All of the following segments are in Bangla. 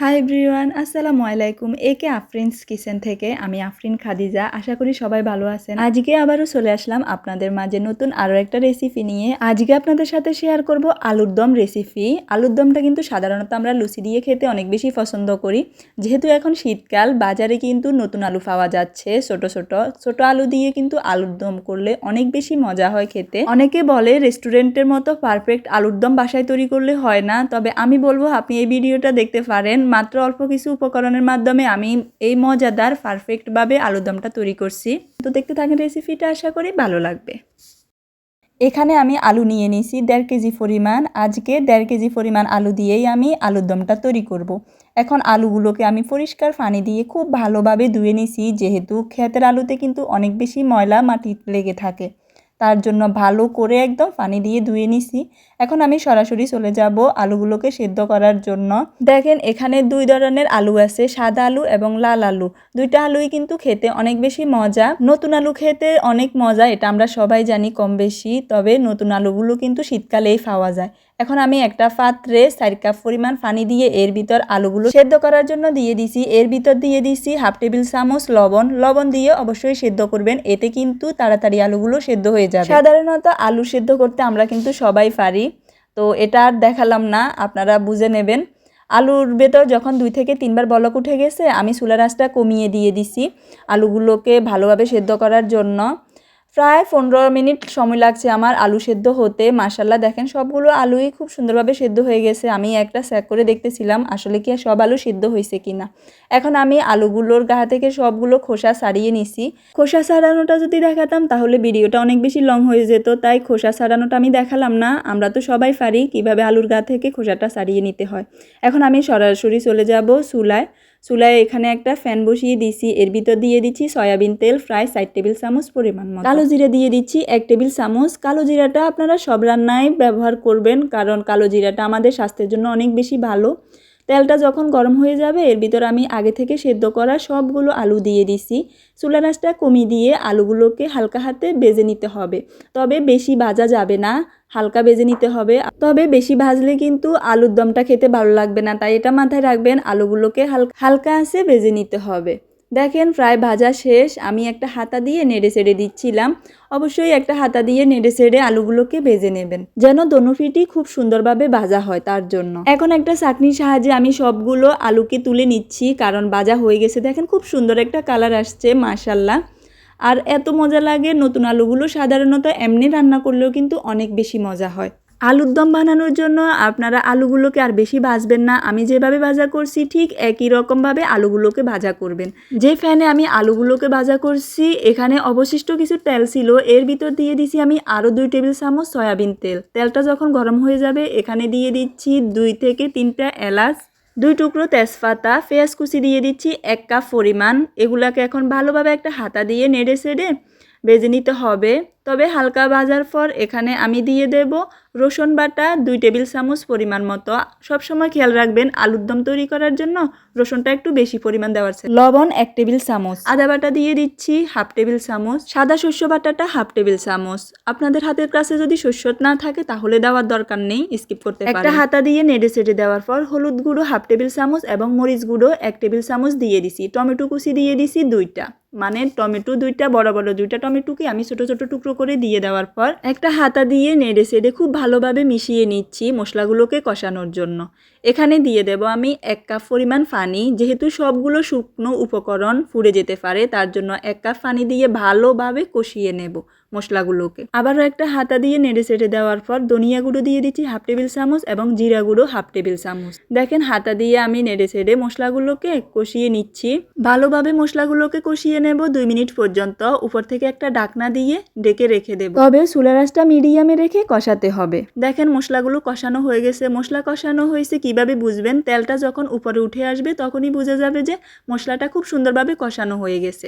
হাই এভরিওয়ান, আসসালামু আলাইকুম। একে আফরিনস কিচেন থেকে আমি আফরিন খাদিজা। আশা করি সবাই ভালো আছেন। আজকে আবারও চলে আসলাম আপনাদের মাঝে নতুন আরও একটা রেসিপি নিয়ে। আজকে আপনাদের সাথে শেয়ার করব আলুর দম রেসিপি আলুর দমটা কিন্তু সাধারণত আমরা লুচি দিয়ে খেতে অনেক বেশি পছন্দ করি। যেহেতু এখন শীতকাল, বাজারে কিন্তু নতুন আলু পাওয়া যাচ্ছে ছোট ছোট। ছোট আলু দিয়ে কিন্তু আলুর দম করলে অনেক বেশি মজা হয় খেতে। অনেকে বলে রেস্টুরেন্টের মতো পারফেক্ট আলুর দম বাসায় তৈরি করলে হয় না। তবে আমি বলব আপনি এই ভিডিওটা দেখতে পারেন। মাত্র অল্প কিছু উপকরণের মাধ্যমে আমি এই মজাদার পারফেক্টভাবে আলুরদমটা তৈরি করছি। তো দেখতে থাকেন রেসিপিটা আশা করি ভালো লাগবে। এখানে আমি আলু নিয়ে নিয়েছি দেড় কেজি পরিমাণ। আজকে দেড় কেজি পরিমাণ আলু দিয়েই আমি আলুর দমটা তৈরি করব। এখন আলুগুলোকে আমি পরিষ্কার পানি দিয়ে খুব ভালোভাবে ধুয়ে নিছি যেহেতু ক্ষেতের আলুতে কিন্তু অনেক বেশি ময়লা মাটি লেগে থাকে। তার জন্য ভালো করে একদম পানি দিয়ে ধুয়ে নিছি। এখন আমি সরাসরি চলে যাব আলুগুলোকে সেদ্ধ করার জন্য। দেখেন, এখানে দুই ধরনের আলু আছে, সাদা আলু এবং লাল আলু। দুইটা আলুই কিন্তু খেতে অনেক বেশি মজা। নতুন আলু খেতে অনেক মজা, এটা আমরা সবাই জানি কম বেশি তবে নতুন আলুগুলো কিন্তু শীতকালেই পাওয়া যায়। এখন আমি একটা পাত্রে চার কাপ পরিমাণ পানি দিয়ে এর ভিতর আলুগুলো সেদ্ধ করার জন্য দিয়ে দিছি। এর ভিতর দিয়ে দিছি হাফ টেবিল চামচ লবণ। লবণ দিয়ে অবশ্যই সেদ্ধ করবেন। এতে কিন্তু তাড়াতাড়ি আলুগুলো সেদ্ধ হয়ে যাবে। সাধারণত আলু সেদ্ধ করতে আমরা কিন্তু সবাই পারি। তো এটা আর দেখালাম না, আপনারা বুঝে নেবেন। আলুর ভেতর যখন দুই থেকে তিনবার বলক উঠে গেছে, আমি চুলার আঁচটা কমিয়ে দিয়ে দিছি আলুগুলোকে ভালোভাবে সেদ্ধ করার জন্য। প্রায় পনেরো মিনিট সময় লাগছে আমার আলু সেদ্ধ হতে। মাসাল্লাহ দেখেন সবগুলো আলুই খুব সুন্দরভাবে সেদ্ধ হয়ে গেছে। আমি একটা স্যাক করে দেখতেছিলাম, আসলে কি সব আলু সেদ্ধ হয়েছে কি না এখন আমি আলুগুলোর গা থেকে সবগুলো খোসা ছাড়িয়ে নিছি। খোসা ছাড়ানোটা যদি দেখাতাম, তাহলে ভিডিওটা অনেক বেশি লং হয়ে যেত। তাই খোসা ছাড়ানোটা আমি দেখালাম না। আমরা তো সবাই পারি কীভাবে আলুর গা থেকে খোসাটা ছাড়িয়ে নিতে হয়। এখন আমি সরাসরি চলে যাব চুলায়। চুলায় এখানে একটা ফ্যান বসিয়ে দিছি। এর ভিতর দিয়ে দিচ্ছি সয়াবিন তেল প্রায় সাইড টেবিল চামচ পরিমাণ মতো। কালো জিরা দিয়ে দিচ্ছি এক টেবিল চামচ। কালো জিরাটা আপনারা সব রান্নায় ব্যবহার করবেন, কারণ কালো জিরাটা আমাদের স্বাস্থ্যের জন্য অনেক বেশি ভালো। তেলটা যখন গরম হয়ে যাবে, এর ভিতর আমি আগে থেকে সেদ্ধ করা সবগুলো আলু দিয়ে দিছি। চুলা রাসটা কমিয়ে দিয়ে আলুগুলোকে হালকা হাতে বেজে নিতে হবে। তবে বেশি ভাজা যাবে না, হালকা বেজে নিতে হবে। তবে বেশি ভাজলে কিন্তু আলুর দমটা খেতে ভালো লাগবে না, তাই এটা মাথায় রাখবেন, আলুগুলোকে হালকা হালকা আছে বেজে নিতে হবে। দেখেন প্রায় ভাজা শেষ, আমি একটা হাতা দিয়ে নেড়ে চেড়ে দিচ্ছিলাম। অবশ্যই একটা হাতা দিয়ে নেড়ে চেড়ে আলুগুলোকে ভেজে নেবেন, যেন দনুফিটি খুব সুন্দরভাবে ভাজা হয় তার জন্য। এখন একটা চাটনির সাহায্যে আমি সবগুলো আলুকে তুলে নিচ্ছি, কারণ ভাজা হয়ে গেছে। দেখেন খুব সুন্দর একটা কালার আসছে মাশাল্লাহ আর এত মজা লাগে নতুন আলুগুলো, সাধারণত এমনি রান্না করলেও কিন্তু অনেক বেশি মজা হয়। আলুর দম বানানোর জন্য আপনারা আলুগুলোকে আর বেশি ভাজবেন না। আমি যেভাবে ভাজা করছি ঠিক একই রকমভাবে আলুগুলোকে ভাজা করবেন। যে ফ্যানে আমি আলুগুলোকে ভাজা করছি, এখানে অবশিষ্ট কিছু তেল ছিল, এর ভিতর দিয়ে দিছি আমি আরও দুই টেবিল চামচ সয়াবিন তেল। তেলটা যখন গরম হয়ে যাবে, এখানে দিয়ে দিচ্ছি দুই থেকে তিনটা এলাচ, দুই টুকরো তেজপাতা, পেঁয়াজ কুচি দিয়ে দিচ্ছি এক কাপ পরিমাণ। এগুলাকে এখন ভালোভাবে একটা হাতা দিয়ে নেড়ে সেড়ে বেজে নিতে হবে। তবে হালকা ভাজার পর এখানে আমি দিয়ে দেব রসুন বাটা দুই টেবিল চামচ পরিমাণ মতো। সবসময় খেয়াল রাখবেন আলুর দম তৈরি করার জন্য রসুনটা একটু বেশি পরিমাণ দেওয়ার লবণ এক টেবিল চামচ। আদা বাটা দিয়ে দিচ্ছি হাফ টেবিল চামচ। সাদা শস্য বাটাটা হাফ টেবিল চামচ। আপনাদের হাতের কাছে যদি শস্য না থাকে তাহলে দেওয়ার দরকার নেই, স্কিপ করতে একটা হাতা দিয়ে নেড়ে সেড়ে দেওয়ার পর হলুদ গুঁড়ো হাফ টেবিল চামচ এবং মরিচ গুঁড়ো এক টেবিল চামচ দিয়ে দিছি। টমেটো কুচি দিয়ে দিছি দুইটা। মানে টমেটো দুইটা, বড় বড় দুইটা টমেটোকে আমি ছোট ছোট টুকরো করে দিয়ে দেওয়ার পর একটা হাতা দিয়ে নেড়ে সেড়ে খুব ভালোভাবে মিশিয়ে নিচ্ছি মশলাগুলোকে কষানোর জন্য। এখানে দিয়ে দেব আমি এক কাপ পরিমাণ পানি। যেহেতু সবগুলো শুকনো উপকরণ ফুড়ে যেতে পারে, তার জন্য এক কাপ পানি দিয়ে ভালোভাবে কষিয়ে নেব মশলাগুলোকে। আবারও একটা হাতা দিয়ে নেড়ে সেড়ে দেওয়ার পর ধনিয়া গুঁড়ো দিয়ে দিচ্ছি হাফ টেবিল চামচ এবং জিরা গুঁড়ো হাফ টেবিল চামচ। দেখেন হাতা দিয়ে আমি নেড়ে সেড়ে মশলাগুলোকে কষিয়ে নিচ্ছি। ভালোভাবে মশলাগুলোকে কষিয়ে নেব দুই মিনিট পর্যন্ত। উপর থেকে একটা ডাকনা দিয়ে ডেকে রেখে দেব। তবে চুলা রাসটা মিডিয়ামে রেখে কষাতে হবে। দেখেন মশলাগুলো কষানো হয়ে গেছে। মশলা কষানো হয়েছে কীভাবে বুঝবেন? তেলটা যখন উপরে উঠে আসবে, তখনই বোঝা যাবে যে মশলাটা খুব সুন্দরভাবে কষানো হয়ে গেছে।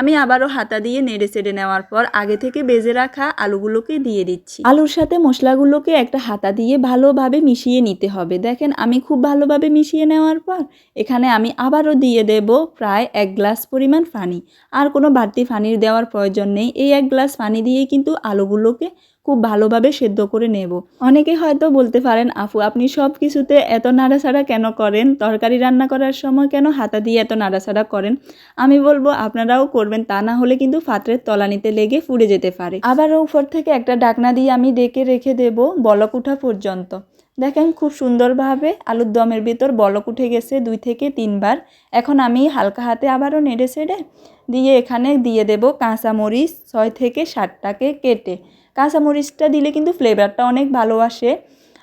আমি আবারও হাতা দিয়ে নেড়ে চেড়ে নেওয়ার পর আগে থেকে বেজে রাখা আলুগুলোকে দিয়ে দিচ্ছি। আলুর সাথে মশলাগুলোকে একটা হাতা দিয়ে ভালোভাবে মিশিয়ে নিতে হবে। দেখেন, আমি খুব ভালোভাবে মিশিয়ে নেওয়ার পর এখানে আমি আবারও দিয়ে দেব প্রায় এক গ্লাস পরিমাণ পানি আর কোনো বাড়তি পানির দেওয়ার প্রয়োজন নেই। এই এক গ্লাস পানি দিয়েই কিন্তু আলুগুলোকে খুব ভালোভাবে সেদ্ধ করে নেব। অনেকে হয়তো বলতে পারেন আপু আপনি সব কিছুতে এত নাড়াচাড়া কেন করেন? তরকারি রান্না করার সময় কেন হাতা দিয়ে এত নাড়াচাড়া করেন? আমি বলব, আপনারাও করবেন, তা না হলে কিন্তু পাত্রের তলানিতে লেগে ফুড়ে যেতে পারে। আবারও উপর থেকে একটা ডাকনা দিয়ে আমি ডেকে রেখে দেব বলক উঠা পর্যন্ত। দেখেন খুব সুন্দরভাবে আলুর দমের ভিতর বলক উঠে গেছে দুই থেকে তিনবার। এখন আমি হালকা হাতে আবারও নেড়ে ছেড়ে দিয়ে এখানে দিয়ে দেব কাঁচামরিচ ছয় থেকে ষাটটাকে কেটে। কাঁচামরিচটা দিলে কিন্তু ফ্লেভারটা অনেক ভালো আসে।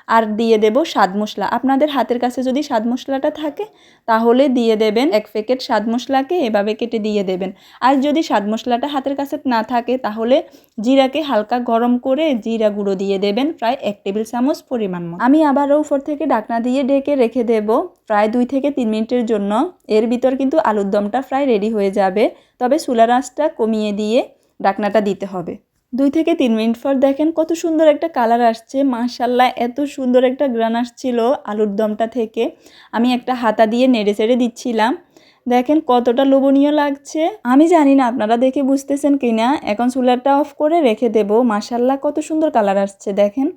আর দিয়ে দেব স্বাদ মশলা। আপনাদের হাতের কাছে যদি স্বাদ মশলাটা থাকে, তাহলে দিয়ে দেবেন এক প্যাকেট স্বাদ মশলাকে এভাবে কেটে দিয়ে দেবেন। আর যদি স্বাদ মশলাটা হাতের কাছে না থাকে, তাহলে জিরাকে হালকা গরম করে জিরা গুঁড়ো দিয়ে দেবেন প্রায় এক টেবিল চামচ পরিমাণ মতো। আমি আবারও উপর থেকে ডাকনা দিয়ে ঢেকে রেখে দেব প্রায় দুই থেকে তিন মিনিটের জন্য। এর ভিতর কিন্তু আলুর দমটা প্রায় রেডি হয়ে যাবে। তবে চুলার আঁচটা কমিয়ে দিয়ে ডাকনাটা দিতে হবে। দুই থেকে তিন মিনিট পর দেখেন কত সুন্দর একটা কালার আসছে। মাশাল্লাহ এত সুন্দর একটা গ্রান আসছিল আলুর দমটা থেকে। আমি একটা হাতা দিয়ে নেড়ে চেড়ে দিচ্ছিলাম। দেখেন কতটা লোভনীয় লাগছে। আমি জানি না আপনারা দেখে বুঝতেছেন কিনা। এখন চুলারটা অফ করে রেখে দেব। মাশাল্লাহ কত সুন্দর কালার আসছে, দেখেন।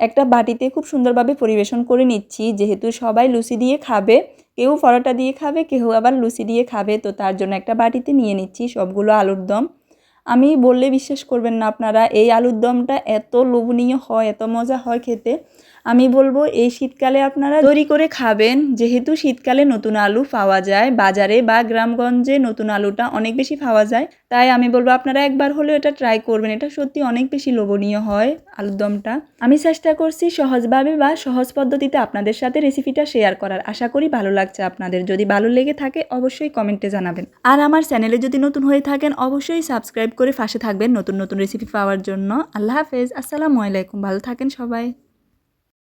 একটা বাটিতে খুব সুন্দরভাবে পরিবেশন করে নিচ্ছি। যেহেতু সবাই লুচি দিয়ে খাবে, কেউ পরোটা দিয়ে খাবে, কেউ আবার লুচি দিয়ে খাবে, তো তার জন্য একটা বাটিতে নিয়ে নিচ্ছি সবগুলো আলুর দম। আমি বললে বিশ্বাস করবেন না আপনারা, এই আলুর দমটা এত লোভনীয় হয়, এত মজা হয় খেতে। আমি বলব, এই শীতকালে আপনারা তৈরি করে খাবেন। যেহেতু শীতকালে নতুন আলু পাওয়া যায়, বাজারে বা গ্রামগঞ্জে নতুন আলুটা অনেক বেশি পাওয়া যায়। তাই আমি বলব, আপনারা একবার হলেও এটা ট্রাই করবেন। এটা সত্যি অনেক বেশি লোভনীয় হয় আলুর দমটা। আমি চেষ্টা করছি সহজভাবে বা সহজ পদ্ধতিতে আপনাদের সাথে রেসিপিটা শেয়ার করার। আশা করি ভালো লাগছে আপনাদের। যদি ভালো লেগে থাকে, অবশ্যই কমেন্টে জানাবেন। আর আমার চ্যানেলে যদি নতুন হয়ে থাকেন, অবশ্যই সাবস্ক্রাইব করে পাশে থাকবেন নতুন নতুন রেসিপি পাওয়ার জন্য। আল্লাহ হাফেজ। আসসালামু আলাইকুম। ভালো থাকেন সবাই।